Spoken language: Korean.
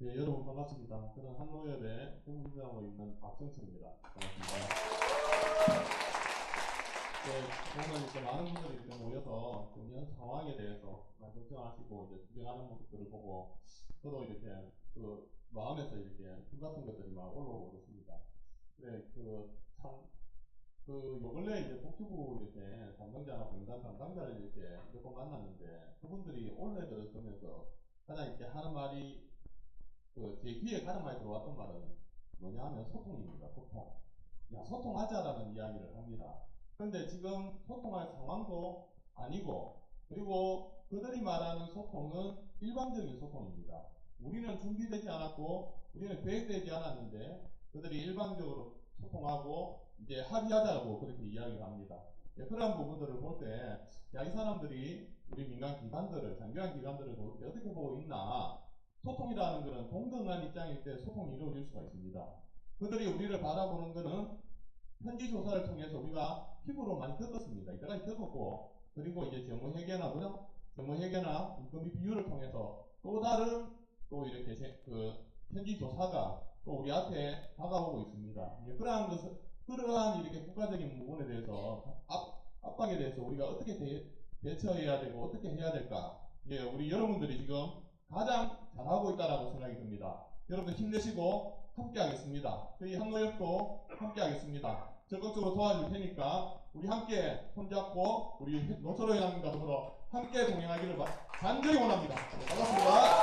네, 여러분 반갑습니다. 저는 한노협에 행정하고 있는 박정철입니다. 반갑습니다. 네, 오늘 이렇게 많은 분들이 이렇게 모여서 좀현 상황에 대해서 많이 걱정하시고 이제 구경하는 모습들을 보고 저도 이렇게 그 마음에서 이렇게 불 같은 것들이 막 올라오고 그렇습니다. 네, 그 참, 그요 근래 이제 복지부 이렇게 담당자나 공단 담당자를 이렇게 몇 번 만났는데 그분들이 올해 들어서면서 가장 이렇게 하는 말이 그 제 귀에 가장 많이 들어왔던 말은 뭐냐 하면 소통입니다. 소통. 야 소통하자라는 이야기를 합니다. 그런데 지금 소통할 상황도 아니고 그리고 그들이 말하는 소통은 일방적인 소통입니다. 우리는 준비되지 않았고 우리는 계획되지 않았는데 그들이 일방적으로 소통하고 이제 합의하자고 그렇게 이야기를 합니다. 예, 그런 부분들을 볼 때, 야, 이 사람들이 우리 민간 기관들을, 장기관 기관들을 어떻게 보고 있나. 소통이라는 것은 동등한 입장일 때 소통이 이루어질 수가 있습니다. 그들이 우리를 바라보는 것은 현지 조사를 통해서 우리가 피부로 많이 겪었습니다. 이때까지 겪었고, 그리고 이제 정무 회계나, 그죠? 정무 회계나 인건비 비율을 통해서 또 다른 또 이렇게 제- 그 현지 조사가 또 우리 앞에 다가오고 있습니다. 예, 그러한 것을, 그러한 이렇게 국가적인 부분에 대해서 압, 압박에 대해서 우리가 어떻게 대, 대처해야 되고 어떻게 해야 될까? 예, 우리 여러분들이 지금 가장 생각이 듭니다. 여러분들 힘내시고 함께 하겠습니다. 저희 한노역도 함께 하겠습니다. 적극적으로 도와줄 테니까 우리 함께 손잡고 우리 노처로 회장님과 더불어 함께 동행하기를 바- 간절히 원합니다. 네, 반갑습니다.